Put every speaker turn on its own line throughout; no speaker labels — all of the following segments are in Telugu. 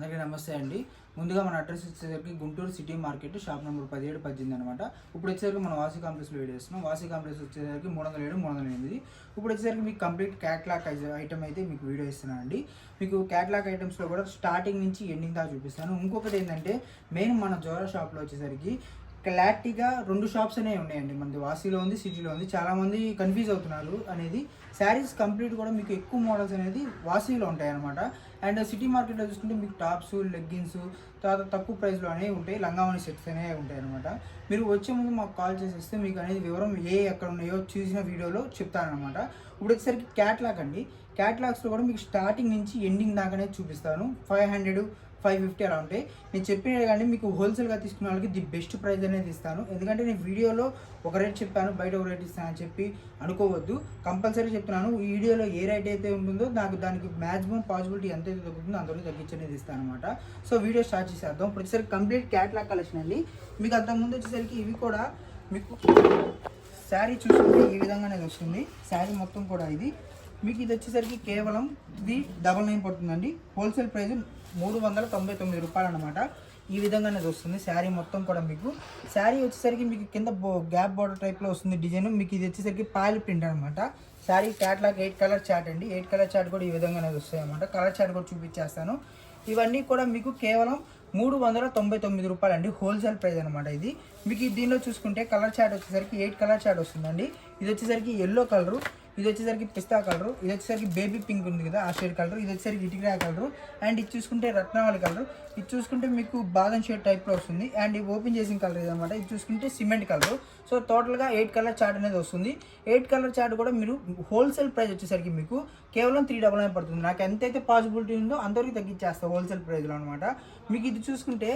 అందరికీ నమస్తే అండి. ముందుగా మన అడ్రస్ వచ్చేసరికి Guntur city market shop number పదిహేడు పద్దెనిమిది అనమాట ఇప్పుడు వచ్చేసరికి మనం వాసి కాంప్లెక్స్లో వీడియో చేస్తున్నాం. వాసి కాంప్లెక్స్ వచ్చేసరికి మూడు వందల ఏడు మూడు వందల ఎనిమిది ఇప్పుడు వచ్చేసరికి మీకు కంప్లీట్ క్యాట్లాక్ ఐటమ్ అయితే మీకు వీడియో ఇస్తున్నాను అండి. మీకు క్యాట్లాక్ ఐటమ్స్లో కూడా స్టార్టింగ్ నుంచి ఎండింగ్ దాకా చూపిస్తాను. ఇంకొకటి ఏంటంటే మెయిన్ మన జోరా షాప్లో వచ్చేసరికి క్లారిటీగా రెండు షాప్స్ అనేవి ఉన్నాయండి మనది. వాసీలో ఉంది సిటీలో ఉంది. చాలామంది కన్ఫ్యూజ్ అవుతున్నారు అనేది. శారీస్ కంప్లీట్ కూడా మీకు ఎక్కువ మోడల్స్ అనేది వాసీలో ఉంటాయి అనమాట అండ్ సిటీ మార్కెట్లో చూసుకుంటే మీకు టాప్స్ లెగ్గిన్స్ తర్వాత తక్కువ ప్రైస్లో అనేవి ఉంటాయి. లంగావని సెట్స్ అనేవి ఉంటాయి అనమాట మీరు వచ్చే ముందు మాకు కాల్ చేసేస్తే మీకు అనేది వివరం ఏ ఎక్కడ ఉన్నాయో చూసిన వీడియోలో చెప్తానమాట ఇప్పుడు వచ్చేసరికి క్యాట్లాగ్ అండి. క్యాట్లాగ్స్లో కూడా మీకు స్టార్టింగ్ నుంచి ఎండింగ్ దాకానే చూపిస్తాను. ఫైవ్ హండ్రెడ్ ఫైవ్ ఫిఫ్టీ అలా ఉంటాయి. నేను చెప్పిన కానీ మీకు హోల్సేల్గా తీసుకున్న వాళ్ళకి ది బెస్ట్ ప్రైస్ అనేది ఇస్తాను. ఎందుకంటే నేను వీడియోలో ఒక రేట్ చెప్పాను బయట ఒక రేట్ ఇస్తానని చెప్పి అనుకోవద్దు. కంపల్సరీ చెప్తున్నాను ఈ వీడియోలో ఏ రేట్ అయితే ఉంటుందో నాకు దానికి మ్యాక్సిమం పాసిబిలిటీ ఎంత అయితే తగ్గుతుందో అందరూ తగ్గించనేది ఇస్తాను అనమాట సో వీడియో స్టార్ట్ చేసేద్దాం. ఇప్పుడు కంప్లీట్ క్యాట్లాగ్ కలెక్షన్ అండి. మీకు అంతకుముందు వచ్చేసరికి ఇవి కూడా మీకు శారీ చూసుకుంటే ఈ విధంగానే వస్తుంది. శారీ మొత్తం కూడా ఇది. మీకు ఇది వచ్చేసరికి కేవలం ఇది డబల్ నైన్ పడుతుందండి. హోల్సేల్ ప్రైస్ మూడు వందల తొంభై తొమ్మిది రూపాయలు అనమాట ఈ విధంగానే వస్తుంది శారీ మొత్తం కూడా మీకు. శారీ వచ్చేసరికి మీకు కింద గ్యాప్ బార్డర్ టైప్లో వస్తుంది డిజైన్. మీకు ఇది వచ్చేసరికి పాయల్ ప్రింట్ అనమాట sari catalogue eight colour chart అండి. ఎయిట్ కలర్ చాట్ కూడా ఈ విధంగానే వస్తాయి అనమాట కలర్ చాట్ కూడా చూపించేస్తాను. ఇవన్నీ కూడా మీకు కేవలం మూడు వందల తొంభై తొమ్మిది రూపాయలు అండి హోల్సేల్ ప్రైస్ అనమాట ఇది. మీకు దీనిలో చూసుకుంటే కలర్ చాట్ వచ్చేసరికి ఎయిట్ కలర్ చాట్ వస్తుందండి. ఇది వచ్చేసరికి ఎల్లో కలరు ఇది వచ్చేసరికి పిస్తా కలర్. ఇది వచ్చేసరికి బేబీ పింక్ ఉంది కదా ఆ షేడ్ కలర్. ఇది వచ్చేసరికి ఇటుకరా కలర్. అండ్ ఇది చూసుకుంటే రత్నావళి కలర్. ఇది చూసుకుంటే మీకు బాదం షేడ్ టైప్లో వస్తుంది. అండ్ ఇది ఓపెన్ చేసిన కలర్ ఇది ఇది చూసుకుంటే సిమెంట్ కలర్. సో టోటల్గా ఎయిట్ కలర్ చార్ట్ అనేది వస్తుంది. ఎయిట్ కలర్ చార్ట్ కూడా మీరు హోల్సేల్ ప్రైస్ వచ్చేసరికి మీకు కేవలం త్రీ డబల్ నైన్ పడుతుంది. నాకు ఎంతైతే పాసిబిలిటీ ఉందో అందరికీ తగ్గించేస్తా హోల్సేల్ ప్రైస్లో అనమాట మీకు ఇది చూసుకుంటే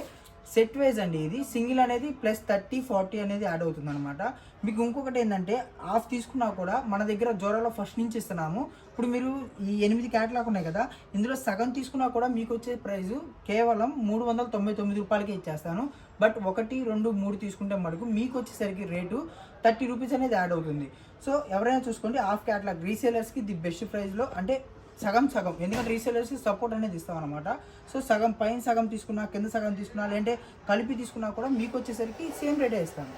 సెట్ వైజ్ అండి ఇది. సింగిల్ అనేది ప్లస్ థర్టీ ఫార్టీ అనేది యాడ్ అవుతుంది అనమాట మీకు ఇంకొకటి ఏంటంటే హాఫ్ తీసుకున్నా కూడా మన దగ్గర జ్వరాలో ఫస్ట్ నుంచి ఇస్తున్నాము. ఇప్పుడు మీరు ఈ ఎనిమిది క్యాటలాగ్ ఉన్నాయి కదా ఇందులో సగం తీసుకున్నా కూడా మీకు వచ్చే ప్రైస్ కేవలం మూడు వందల తొంభై తొమ్మిది రూపాయలకి ఇచ్చేస్తాను. బట్ ఒకటి రెండు మూడు తీసుకుంటే మటుకు మీకు వచ్చేసరికి రేటు థర్టీ రూపీస్ అనేది యాడ్ అవుతుంది. సో ఎవరైనా చూసుకోండి హాఫ్ క్యాట్లాగ్ రీసేలర్స్కి ది బెస్ట్ ప్రైస్లో అంటే సగం సగం. ఎందుకంటే రీసేలర్స్కి సపోర్ట్ అనేది ఇస్తాం అనమాట సో సగం పైన సగం తీసుకున్నా కింద సగం తీసుకున్నా లేదంటే కలిపి తీసుకున్నా కూడా మీకు వచ్చేసరికి సేమ్ రేటే ఇస్తాను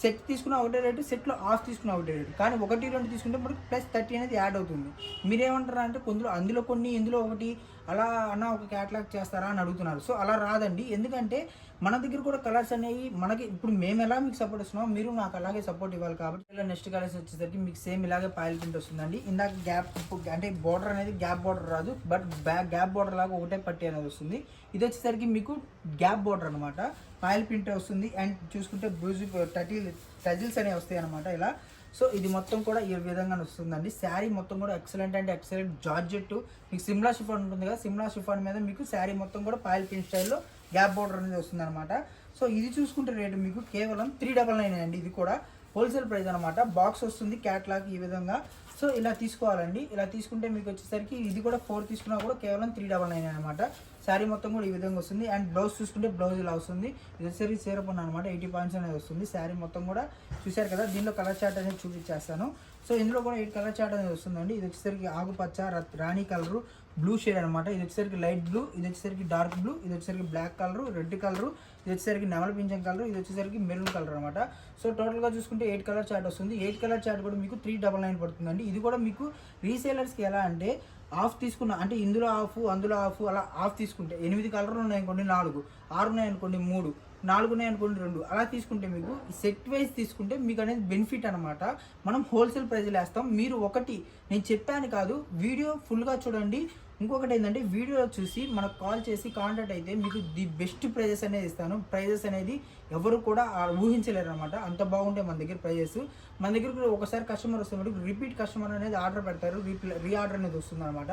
సెట్ తీసుకున్న ఒకటే రేటు సెట్లో ఆఫ్ తీసుకున్న ఒకటే రేటు కానీ ఒకటి రెండు తీసుకుంటే మనకు ప్లస్ థర్టీ అనేది యాడ్ అవుతుంది. మీరేమంటారా అంటే కొందరు అందులో కొన్ని ఇందులో ఒకటి అలా అన్న ఒక క్యాట్లాగ్ చేస్తారా అని అడుగుతున్నారు. సో అలా రాదండి. ఎందుకంటే మన దగ్గర కూడా కలర్స్ అనేవి మనకి ఇప్పుడు మేము ఎలా మీకు సపోర్ట్ ఇస్తున్నాం మీరు నాకు అలాగే సపోర్ట్ ఇవ్వాలి కాబట్టి ఇలా నెక్స్ట్ కలర్స్ వచ్చేసరికి మీకు సేమ్ ఇలాగే పాయల్ ప్రింట్ వస్తుందండి. ఇందాక గ్యాప్ అంటే బార్డర్ అనేది గ్యాప్ బార్డర్ రాదు. బట్ బ్యాక్ గ్యాప్ బార్డర్ లాగా ఒకటే పట్టి అనేది వస్తుంది. ఇది వచ్చేసరికి మీకు గ్యాప్ బార్డర్ అనమాట పాయల్ ప్రింట్ వస్తుంది. అండ్ చూసుకుంటే బ్లూజ్ టటిల్ టజిల్స్ అనేవి వస్తాయి అనమాట ఇలా. సో ఇది మొత్తం కూడా ఈ విధంగా వస్తుందండి. శారీ మొత్తం కూడా ఎక్సలెంట్ అంటే ఎక్సలెంట్ జార్జెట్ మీకు సిమ్లా షిఫాన్ ఉంటుంది కదా సిమ్లా షిఫాన్ మీద మీకు శారీ మొత్తం కూడా పాయల్ పిన్ స్టైల్లో గ్యాప్ బోర్డర్ అనేది వస్తుందన్నమాట. సో ఇది చూసుకుంటే రేటు మీకు కేవలం త్రీ డబల్ నైన్ అండి. ఇది కూడా హోల్సేల్ ప్రైస్ అనమాట బాక్స్ వస్తుంది క్యాట్లాగ్ ఈ విధంగా. సో ఇలా తీసుకోవాలండి. ఇలా తీసుకుంటే మీకు వచ్చేసరికి ఇది కూడా ఫోర్ తీసుకున్నా కూడా కేవలం త్రీ డబల్ నైన్ అనమాట శారీ మొత్తం కూడా ఈ విధంగా వస్తుంది. అండ్ బ్లౌజ్ చూసుకుంటే బ్లౌజ్ ఇలా వస్తుంది. ఇది వచ్చేసరికి సేరపన్న అనమాట ఎయిటీ పాయింట్స్ అనేది వస్తుంది. శారీ మొత్తం కూడా చూశారు కదా దీనిలో కలర్ చార్ట్ అనేది చూపించేస్తాను. సో ఇందులో కూడా ఎయిట్ కలర్ చార్ట్ అనేది వస్తుందండి? ఇది వచ్చేసరికి ఆకుపచ్చ రత్- రాణి కలరు బ్లూ షేడ్ అనమాట ఇది వచ్చేసరికి లైట్ బ్లూ ఇది వచ్చేసరికి డార్క్ బ్లూ ఇది వచ్చేసరికి బ్లాక్ కలర్ రెడ్ కలర్ ఇది వచ్చేసరికి నెమల పింఛం కలర్ ఇది వచ్చేసరికి మెరూన్ కలర్ అనమాట సో టోటల్గా చూసుకుంటే ఎయిట్ కలర్ చార్ట్ వస్తుంది. ఎయిట్ కలర్ చార్ట్ కూడా మీకు త్రీ డబల్ నైన్ పడుతుందండి. ఇది కూడా మీకు రీసేలర్స్కి ఎలా అంటే ఆఫ్ తీసుకున్న అంటే ఇందులో ఆఫ్ అందులో ఆఫ్ అలా ఆఫ్ తీసుకుంటే ఎనిమిది కలర్లు ఉన్నాయనుకోండి నాలుగు ఆరు ఉన్నాయనుకోండి మూడు నాలుగు ఉన్నాయనుకోండి రెండు అలా తీసుకుంటే మీకు సెట్ వైజ్ తీసుకుంటే మీకు అనేది బెనిఫిట్ అనమాట మనం హోల్సేల్ ప్రైజ్లు వేస్తాం. మీరు ఒకటి నేను చెప్పాను కాదు వీడియో ఫుల్గా చూడండి. ఇంకొకటి ఏంటంటే వీడియోలో చూసి మనకు కాల్ చేసి కాంటాక్ట్ అయితే మీకు ది బెస్ట్ ప్రైజెస్ అనేది ఇస్తాను. ప్రైజెస్ అనేది ఎవరు కూడా ఊహించలేరు అనమాట అంత బాగుంటాయి మన దగ్గర ప్రైజెస్. మన దగ్గర కూడా ఒకసారి కస్టమర్ వస్తున్నప్పుడు రిపీట్ కస్టమర్ అనేది ఆర్డర్ పెడతారు. రీప్లే రీ ఆర్డర్ అనేది వస్తుంది అనమాట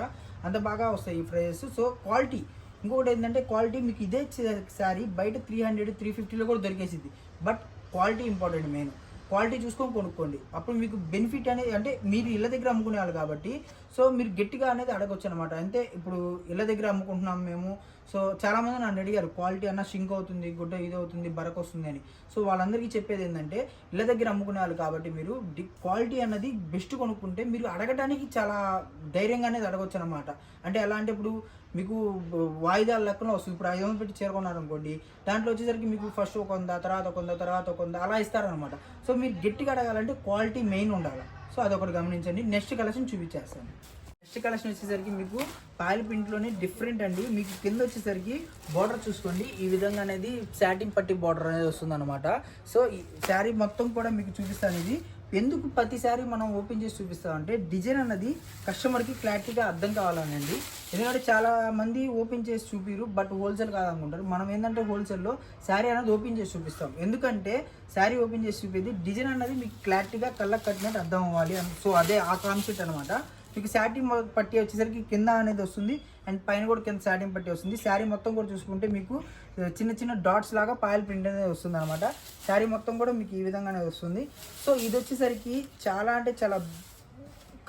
అంత బాగా వస్తాయి ఈ ప్రైజెస్. So quality. ఇంకొకటి ఏంటంటే క్వాలిటీ మీకు ఇదే సారీ బయట త్రీ హండ్రెడ్ త్రీ ఫిఫ్టీలో కూడా దొరికేసింది but quality important main. Quality చూసుకొని కొనుక్కోండి. అప్పుడు మీకు బెనిఫిట్ అనేది అంటే మీరు ఇళ్ళ దగ్గర అమ్ముకునే వాళ్ళు కాబట్టి సో మీరు గట్టిగా అనేది అడగొచ్చు అనమాట అంటే ఇప్పుడు ఇళ్ళ దగ్గర అమ్ముకుంటున్నాం మేము. సో చాలా మంది నన్ను అడిగారు క్వాలిటీ అన్న షింక్ అవుతుంది గుడ్డ ఇది అవుతుంది బరకు వస్తుంది అని. సో వాళ్ళందరికీ చెప్పేది ఏంటంటే ఇళ్ళ దగ్గర అమ్ముకునే వాళ్ళు కాబట్టి మీరు క్వాలిటీ అన్నది బెస్ట్ కొనుక్కుంటే మీరు అడగడానికి చాలా ధైర్యంగా అనేది అడగొచ్చు అనమాట అంటే ఎలా అంటే ఇప్పుడు మీకు వాయిదాల లెక్కన వస్తుంది. ఇప్పుడు ఐదు వందలు పెట్టి చేరుకున్నారు అనుకోండి దాంట్లో వచ్చేసరికి మీకు ఫస్ట్ ఒక వంద తర్వాత ఒక వంద తర్వాత ఒక వంద అలా ఇస్తారనమాట. సో మీరు గట్టిగా అడగాలంటే క్వాలిటీ మెయిన్ ఉండాలి. సో అదొకటి గమనించండి. నెక్స్ట్ కలెక్షన్ చూపించేస్తాను. నెక్స్ట్ కలెక్షన్ వచ్చేసరికి మీకు పాయల్ పింట్లోనే డిఫరెంట్ అండి. మీకు కింద వచ్చేసరికి బార్డర్ చూసుకోండి. ఈ విధంగా అనేది శాటిన్ పట్టి బార్డర్ అనేది వస్తుంది అనమాట సో ఈ శారీ మొత్తం కూడా మీకు చూపిస్తాను ఇది. ఎందుకు ప్రతిసారి మనం ఓపెన్ చేసి చూపిస్తామంటే డిజైన్ అన్నది కస్టమర్కి క్లారిటీగా అర్థం కావాలనండి ఎందుకంటే చాలా మంది ఓపెన్ చేసి చూపిరు బట్ హోల్సేల్ కాదనుకుంటారు. మనం ఏంటంటే హోల్సేల్లో శారీ అనేది ఓపెన్ చేసి చూపిస్తాం. ఎందుకంటే శారీ ఓపెన్ చేసి చూపేది డిజైన్ అన్నది మీకు క్లారిటీగా కళ్ళకి కట్టినట్టు అర్థం అవ్వాలి. అని- సో అదే ఆ కాన్సెప్ట్ అనమాట మీకు శాటిన్ పట్టి వచ్చేసరికి కింద అనేది వస్తుంది. అండ్ పైన కూడా కింద శాటిన్ పట్టి వస్తుంది. శారీ మొత్తం కూడా చూసుకుంటే మీకు చిన్న చిన్న డాట్స్ లాగా పాయల్ ప్రింట్ అనేది వస్తుంది అనమాట శారీ మొత్తం కూడా మీకు ఈ విధంగానే వస్తుంది. సో ఇది వచ్చేసరికి చాలా అంటే చాలా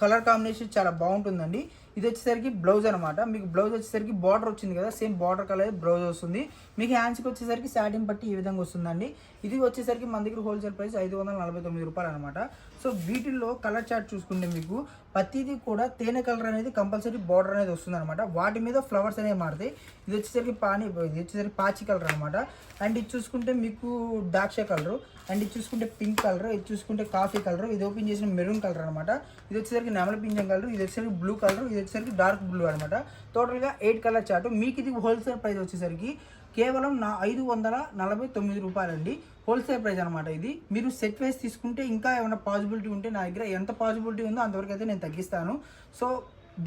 కలర్ కాంబినేషన్ చాలా బాగుంటుందండి. ఇది వచ్చేసరికి బ్లౌజ్ అనమాట మీకు బ్లౌజ్ వచ్చేసరికి బార్డర్ వచ్చింది కదా సేమ్ బార్డర్ కలర్ బ్లౌజ్ వస్తుంది. మీకు హ్యాండ్స్కి వచ్చేసరికి శాటిన్ పట్టి ఈ విధంగా వస్తుందండి. ఇది వచ్చేసరికి మన దగ్గర హోల్సేల్ ప్రైస్ ఐదు వందల నలభై తొమ్మిది రూపాయలు అనమాట సో వీటిల్లో కలర్ చార్ట్ చూసుకుంటే మీకు ప్రతిదీ కూడా తేనె కలర్ అనేది కంపల్సరీ బార్డర్ అనేది వస్తుంది అనమాట వాటి మీద ఫ్లవర్స్ అనేవి మారుతాయి. ఇది వచ్చేసరికి పానీ ఇది వచ్చేసరికి పాచి కలర్ అనమాట అండ్ ఇది చూసుకుంటే మీకు ద్రాక్ష కలర్ అండ్ ఇది చూసుకుంటే పింక్ కలర్ ఇది చూసుకుంటే కాఫీ కలర్ ఇది ఓపెన్ చేసిన మెరూన్ కలర్ అనమాట ఇది వచ్చేసరికి నెమల పింజం కలర్ ఇది వచ్చేసరికి బ్లూ కలర్ ఇది వచ్చేసరికి డార్క్ బ్లూ అనమాట టోటల్గా ఎయిట్ కలర్ చార్ట్ మీకు ఇది హోల్సేల్ ప్రైస్ వచ్చేసరికి కేవలం నా ఐదు వందల నలభై తొమ్మిది రూపాయలండి. హోల్సేల్ ప్రైస్ అనమాట ఇది. మీరు సెట్ వైస్ తీసుకుంటే ఇంకా ఏమైనా పాజిబిలిటీ ఉంటే నా దగ్గర ఎంత పాజిబిలిటీ ఉందో అంతవరకు అయితే నేను తగ్గిస్తాను. సో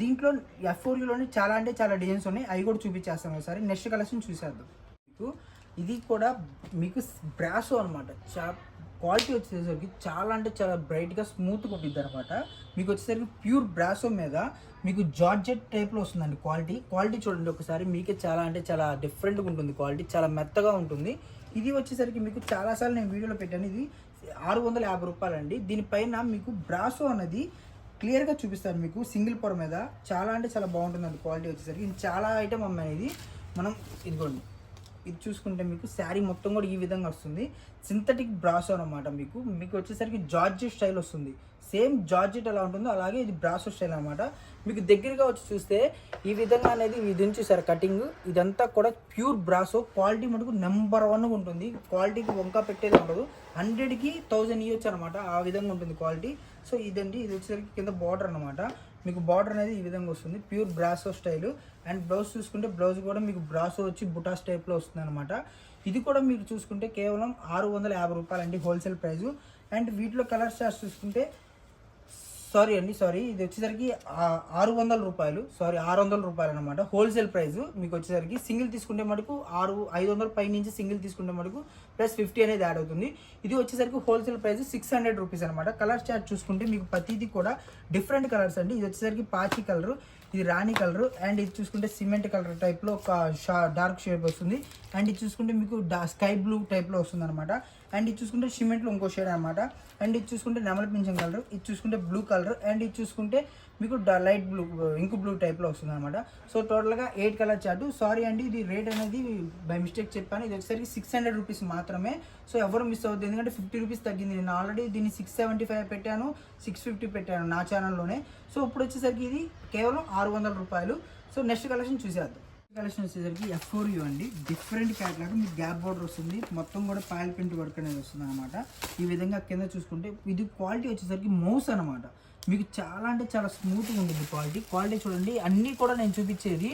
దీంట్లో ఎఫ్ఓర్లోని చాలా అంటే చాలా డిజైన్స్ ఉన్నాయి. అవి కూడా చూపించేస్తాను ఒకసారి. నెక్స్ట్ కలెక్షన్ చూసేద్దాం. మీకు ఇది కూడా మీకు బ్రాసో అనమాట చా క్వాలిటీ వచ్చేసరికి చాలా అంటే చాలా బ్రైట్గా స్మూత్గా ఉంటుంది అనమాట మీకు వచ్చేసరికి ప్యూర్ బ్రాసో మీద మీకు జార్జెట్ టైప్లో వస్తుందండి క్వాలిటీ క్వాలిటీ చూడండి ఒకసారి మీకే చాలా అంటే చాలా డిఫరెంట్గా ఉంటుంది క్వాలిటీ చాలా మెత్తగా ఉంటుంది. ఇది వచ్చేసరికి మీకు చాలాసార్లు నేను వీడియోలో పెట్టాను ఇది ఆరు వందల యాభై రూపాయలండి. దీనిపైన మీకు బ్రాసో అనేది క్లియర్గా చూపిస్తాను మీకు సింగిల్ పొర మీద. చాలా అంటే చాలా బాగుంటుందండి క్వాలిటీ వచ్చేసరికి. ఇది చాలా ఐటమ్ అమ్మాయి ఇది. మనం ఇదిగోండి. ఇది చూసుకుంటే మీకు శారీ మొత్తం కూడా ఈ విధంగా వస్తుంది. సింథటిక్ బ్రాసో అనమాట మీకు. మీకు వచ్చేసరికి జార్జెట్ స్టైల్ వస్తుంది. సేమ్ జార్జెట్ ఎలా ఉంటుందో అలాగే ఇది బ్రాసో స్టైల్ అనమాట మీకు దగ్గరగా వచ్చి చూస్తే ఈ విధంగా అనేది ఇది చూసారు కటింగ్ ఇదంతా కూడా ప్యూర్ బ్రాసో క్వాలిటీ మటుకు నెంబర్ వన్ ఉంటుంది. క్వాలిటీకి వంక పెట్టేది ఉండదు. హండ్రెడ్కి థౌజండ్ ఇవ్వచ్చు అనమాట ఆ విధంగా ఉంటుంది క్వాలిటీ. సో ఇదండి. ఇది వచ్చేసరికి కింద బార్డర్ అనమాట మీకు బార్డర్ అనేది ఈ విధంగా వస్తుంది. Pure brasso style. And blouse చూసుకుంటే బ్లౌజ్ కూడా మీకు బ్రాసో వచ్చి బుటాస్ టైప్లో వస్తుంది అనమాట ఇది కూడా మీరు చూసుకుంటే కేవలం ఆరు వందల యాభై రూపాయలు అండి హోల్సేల్ ప్రైస్ అండ్ వీటిలో కలర్ చార్ట్స్ చూసుకుంటే సారీ అండి సారీ. ఇది వచ్చేసరికి ఆరు వందల రూపాయలు. సారీ ఆరు వందల రూపాయలు అనమాట హోల్సేల్ ప్రైస్ మీకు వచ్చేసరికి సింగిల్ తీసుకుంటే మటుకు ఆరు ఐదు వందల పై నుంచి సింగిల్ తీసుకుంటే మటుకు ప్లస్ ఫిఫ్టీ అనేది యాడ్ అవుతుంది. ఇది వచ్చేసరికి wholesale price six hundred rupees అనమాట కలర్ చార్ట్ చూసుకుంటే మీకు ప్రతిదీ కూడా డిఫరెంట్ కలర్స్ అండి. ఇది వచ్చేసరికి పాచి కలర్ ఇది రాణి కలర్ అండ్ ఇది చూసుకుంటే సిమెంట్ కలర్ టైప్లో ఒక షా డార్క్ షేడ్ వస్తుంది. అండ్ ఇది చూసుకుంటే మీకు స్కై బ్లూ టైప్లో వస్తుంది అనమాట అండ్ ఇది చూసుకుంటే సిమెంట్లో ఇంకో షేడ్ అనమాట అండ్ ఇది చూసుకుంటే నెమల పింఛం కలర్ ఇది చూసుకుంటే బ్లూ కలర్ అండ్ ఇది చూసుకుంటే మీకు లైట్ బ్లూ ఇంకు బ్లూ టైప్లో వస్తుంది అనమాట సో టోటల్గా ఎయిట్ కలర్ చార్ట్ సారీ అండి ఇది రేట్ అనేది బై మిస్టేక్ చెప్పాను. ఇది ఒకసారి సిక్స్ హండ్రెడ్ రూపీస్ మాత్రమే. సో ఎవరు మిస్ అవుతుంది ఎందుకంటే ఫిఫ్టీ రూపీస్ తగ్గింది. నేను ఆల్రెడీ దీన్ని సిక్స్ సెవెంటీ ఫైవ్ పెట్టాను సిక్స్ ఫిఫ్టీ పెట్టాను నా ఛానల్లోనే. సో ఇప్పుడు వచ్చేసరికి ఇది కేవలం ఆరు వందల రూపాయలు. సో నెక్స్ట్ కలెక్షన్ చూసేద్దాం. కలెక్షన్ వచ్చేసరికి ఎఫ్ ఫోర్ యూ అండి. డిఫరెంట్ క్యాట్లాగ్ మీకు గ్యాప్ బోర్డర్ వస్తుంది. మొత్తం కూడా పాయల్ ప్రింట్ వర్క్ అనేది వస్తుంది అనమాట ఈ విధంగా కింద చూసుకుంటే ఇది క్వాలిటీ వచ్చేసరికి మౌస్ అనమాట మీకు చాలా అంటే చాలా స్మూత్గా ఉంటుంది క్వాలిటీ క్వాలిటీ చూడండి అన్నీ కూడా నేను చూపించేది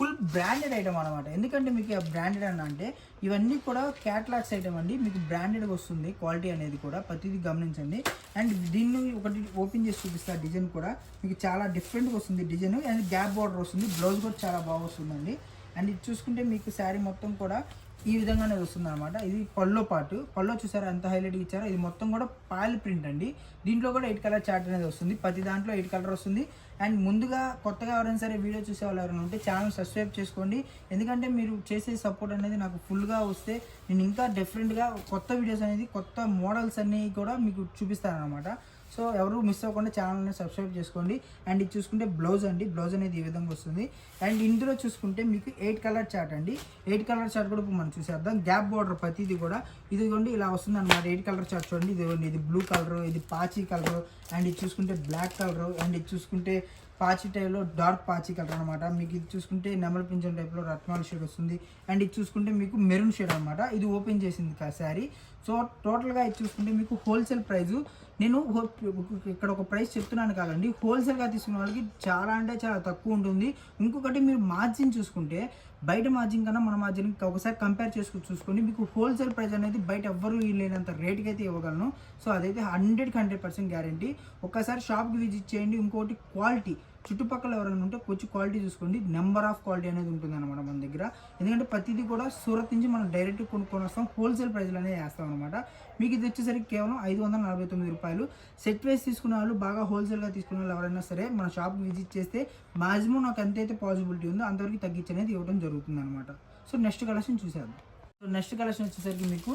ఫుల్ బ్రాండెడ్ ఐటమ్ అనమాట ఎందుకంటే మీకు బ్రాండెడ్ అని అంటే ఇవన్నీ కూడా క్యాట్లాగ్స్ ఐటమ్ అండి. మీకు బ్రాండెడ్గా వస్తుంది. క్వాలిటీ అనేది కూడా ప్రతిదీ గమనించండి. అండ్ దీన్ని ఒకటి ఓపెన్ చేసి చూపిస్తా. డిజైన్ కూడా మీకు చాలా డిఫరెంట్గా వస్తుంది. డిజైన్ అండ్ గ్యాప్ బార్డర్ వస్తుంది. బ్లౌజ్ కూడా చాలా బాగా వస్తుందండి. అండ్ ఇది చూసుకుంటే మీకు శారీ మొత్తం కూడా ఈ విధంగానే వస్తుంది అనమాట ఇది పల్లో పాటు. పల్లో చూసారా ఎంత హైలైట్ ఇచ్చారో? ఇది మొత్తం కూడా పాయల్ ప్రింట్ అండి. దీంట్లో కూడా ఎయిట్ కలర్ చార్ట్ అనేది వస్తుంది. ప్రతి దాంట్లో ఎయిట్ కలర్ వస్తుంది. అండ్ ముందుగా కొత్తగా ఎవరైనా సరే వీడియో చూసే వాళ్ళు ఎవరైనా ఉంటే ఛానల్ సబ్స్క్రైబ్ చేసుకోండి. ఎందుకంటే మీరు చేసే సపోర్ట్ అనేది నాకు ఫుల్గా వస్తే నేను ఇంకా డిఫరెంట్గా కొత్త వీడియోస్ అనేది కొత్త మోడల్స్ అన్నీ కూడా మీకు చూపిస్తాను అనమాట సో ఎవరు మిస్ అవ్వకుండా ఛానల్ని సబ్స్క్రైబ్ చేసుకోండి. అండ్ ఇది చూసుకుంటే బ్లౌజ్ అండి. బ్లౌజ్ అనేది ఈ విధంగా వస్తుంది. అండ్ ఇందులో చూసుకుంటే మీకు ఎయిట్ కలర్ చార్ట్ అండి. ఎయిట్ కలర్ చార్ట్ కూడా మనం చూసేద్దాం. గ్యాప్ బార్డర్ ప్రతిది కూడా ఇదిగోండి ఇలా వస్తుంది అనమాట ఎయిట్ కలర్ చార్ట్ చూడండి. ఇదిగోండి ఇది బ్లూ కలర్ ఇది పాచి కలర్ అండ్ ఇది చూసుకుంటే బ్లాక్ కలర్ అండ్ ఇది చూసుకుంటే పాచి టైప్లో డార్క్ పాచి కలర్ అనమాట మీకు ఇది చూసుకుంటే నెమలి పింఛన్ టైప్లో రత్నాల షేడ్ వస్తుంది. అండ్ ఇది చూసుకుంటే మీకు మెరూన్ షేడ్ అనమాట ఇది ఓపెన్ చేసింది కా శారీ. సో టోటల్గా ఇది చూసుకుంటే మీకు హోల్సేల్ ప్రైజు. నేను ఇక్కడ ఒక ప్రైస్ చెప్తున్నాను కాదండి. హోల్సేల్గా తీసుకున్న వాళ్ళకి చాలా అంటే చాలా తక్కువ ఉంటుంది. ఇంకొకటి మీరు మార్జిన్ చూసుకుంటే బయట మార్జిన్ కన్నా మన మార్జిన్ ఒకసారి కంపేర్ చేసుకుని చూసుకోండి మీకు హోల్సేల్ ప్రైస్ అనేది బయట ఎవ్వరూ లేనంత రేట్కి అయితే ఇవ్వగలను. సో అదైతే హండ్రెడ్కి హండ్రెడ్ పర్సెంట్ గ్యారంటీ. ఒక్కసారి షాప్కి విజిట్ చేయండి. ఇంకోటి క్వాలిటీ. చుట్టుపక్కల ఎవరైనా ఉంటే కొంచెం క్వాలిటీ చూసుకోండి. నెంబర్ ఆఫ్ క్వాలిటీ అనేది ఉంటుంది అనమాట మన దగ్గర. ఎందుకంటే ప్రతిదీ కూడా సూరత్ నుంచి మనం డైరెక్ట్ కొనుక్కొని వస్తాం. హోల్సేల్ ప్రైస్లు అనేది వేస్తాం అనమాట మీకు ఇది వచ్చేసరికి కేవలం ఐదు వందల నలభై తొమ్మిది రూపాయలు. సెట్ వైస్ తీసుకునే వాళ్ళు బాగా హోల్సేల్గా తీసుకునే వాళ్ళు ఎవరైనా సరే మన షాప్కి విజిట్ చేస్తే మాక్సిమం నాకు ఎంతైతే పాసిబిలిటీ ఉందో అంతవరకు తగ్గించి అనేది ఇవ్వడం జరుగుతుంది అనమాట సో నెక్స్ట్ కలెక్షన్ చూసేద్దాం. సో నెక్స్ట్ కలెక్షన్ వచ్చేసరికి మీకు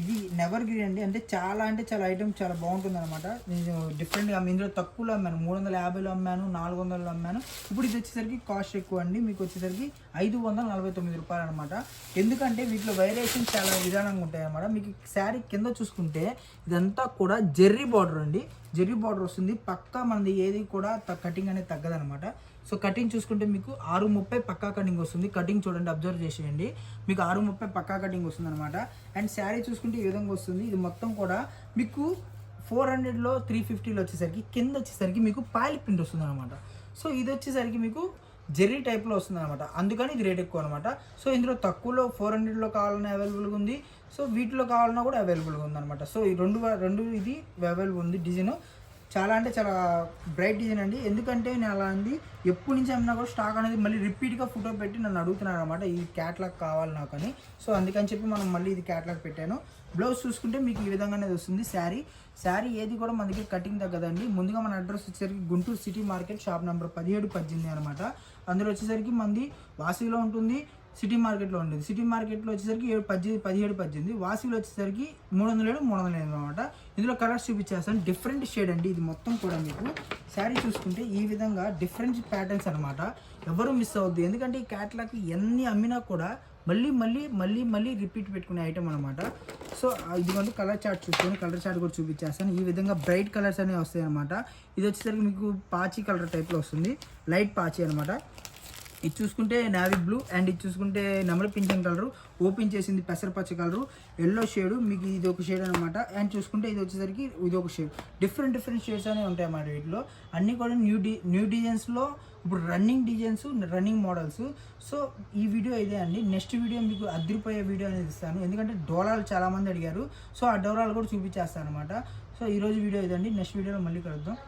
ఇది నెవర్ గ్రీన్ అండి. అంటే చాలా అంటే చాలా ఐటమ్ చాలా బాగుంటుంది అనమాట నేను డిఫరెంట్గా ఇందులో తక్కువలో అమ్మాను. మూడు వందల యాభైలో అమ్మాను నాలుగు వందలలో అమ్మాను. ఇప్పుడు ఇది వచ్చేసరికి కాస్ట్ ఎక్కువ అండి. మీకు వచ్చేసరికి ఐదు వందల నలభై తొమ్మిది రూపాయలు అనమాట ఎందుకంటే వీటిలో వైరేషన్ చాలా విధానంగా ఉంటాయి అనమాట మీకు శారీ కింద చూసుకుంటే ఇదంతా కూడా జెర్రీ బార్డర్ అండి. జెర్రీ బార్డర్ వస్తుంది. పక్కా మనది ఏది కూడా కటింగ్ అనేది తగ్గదనమాట సో కటింగ్ చూసుకుంటే మీకు ఆరు ముప్పై పక్కా కటింగ్ వస్తుంది. కటింగ్ చూడండి అబ్జర్వ్ చేసేయండి. మీకు ఆరు ముప్పై పక్కా కటింగ్ వస్తుంది అనమాట అండ్ శారీ చూసుకుంటే ఈ విధంగా వస్తుంది. ఇది మొత్తం కూడా మీకు ఫోర్ హండ్రెడ్లో త్రీ ఫిఫ్టీలో వచ్చేసరికి కింద వచ్చేసరికి మీకు పాయిల్ ప్రింట్ వస్తుంది అనమాట సో ఇది వచ్చేసరికి మీకు జెర్రీ టైప్లో వస్తుంది అనమాట అందుకని ఇది రేట్ ఎక్కువ అనమాట సో ఇందులో తక్కువలో ఫోర్ హండ్రెడ్లో కావాలన్నా అవైలబుల్గా ఉంది. సో వీటిలో కావాలన్నా కూడా అవైలబుల్గా ఉందన్నమాట. సో ఈ రెండు రెండు ఇది అవైలబుల్ ఉంది డిజైన్. చాలా అంటే చాలా బ్రైట్ డిజైన్ అండి. ఎందుకంటే నేను అలా అంది ఎప్పటి నుంచి అమ్మినా కూడా స్టాక్ అనేది మళ్ళీ రిపీట్గా ఫోటో పెట్టి నన్ను అడుగుతున్నాను అనమాట ఈ క్యాట్లాగ్ కావాలి నాకు అని. సో అందుకని చెప్పి మనం మళ్ళీ ఇది క్యాట్లాగ్ పెట్టాను. బ్లౌజ్ చూసుకుంటే మీకు ఈ విధంగా అనేది వస్తుంది. శారీ శారీ ఏది కూడా మన దగ్గర కటింగ్ తగ్గదండి. ముందుగా మన అడ్రస్ వచ్చేసరికి Guntur city market shop number పదిహేడు పద్దెనిమిది అనమాట అందులో వచ్చేసరికి మంది వాసీలో ఉంటుంది సిటీ మార్కెట్లో ఉండేది. సిటీ మార్కెట్లో వచ్చేసరికి ఏడు పద్దెనిమిది పదిహేడు పద్దెనిమిది వాసీలో వచ్చేసరికి మూడు వందల ఏడు మూడు వందల ఎనిమిది అనమాట ఇందులో కలర్స్ చూపించేస్తాను డిఫరెంట్ షేడ్ అండి ఇది మొత్తం కూడా మీకు. శారీ చూసుకుంటే ఈ విధంగా డిఫరెంట్ ప్యాటర్న్స్ అనమాట ఎవరు మిస్ అవద్దు ఎందుకంటే ఈ క్యాట్లాగ్ ఎన్ని అమ్మినా కూడా మళ్ళీ మళ్ళీ మళ్ళీ మళ్ళీ రిపీట్ పెట్టుకునే ఐటమ్ అనమాట సో ఇదిగోండి కలర్ చార్ట్ చూసుకొని కలర్ చార్ట్ కూడా చూపించేస్తాను ఈ విధంగా బ్రైట్ కలర్స్ అనేవి వస్తాయి అనమాట ఇది వచ్చేసరికి మీకు పాచి కలర్ టైప్లో వస్తుంది. లైట్ పాచి అనమాట ఇది చూసుకుంటే నావీ బ్లూ అండ్ ఇది చూసుకుంటే నెమలి పింఛన్ కలరు. ఓపెన్ చేసింది పెసరపచ్చ కలరు. ఎల్లో షేడు మీకు ఇది ఒక షేడ్ అనమాట అండ్ చూసుకుంటే ఇది వచ్చేసరికి ఇది ఒక షేడ్ డిఫరెంట్ డిఫరెంట్ షేడ్స్ అనేవి ఉంటాయి అన్నమాట వీటిలో. అన్నీ కూడా న్యూ డి న్యూ డిజైన్స్లో ఇప్పుడు running designs running models so ఈ వీడియో ఇదే అండి. నెక్స్ట్ వీడియో మీకు అదిరిపోయే వీడియో అనేది ఇస్తాను. ఎందుకంటే డోలాలు చాలామంది అడిగారు. సో ఆ డోలాలు కూడా చూపించేస్తాను అనమాట సో ఈరోజు వీడియో ఇదండి. నెక్స్ట్ వీడియోలో మళ్ళీ కలుద్దాం.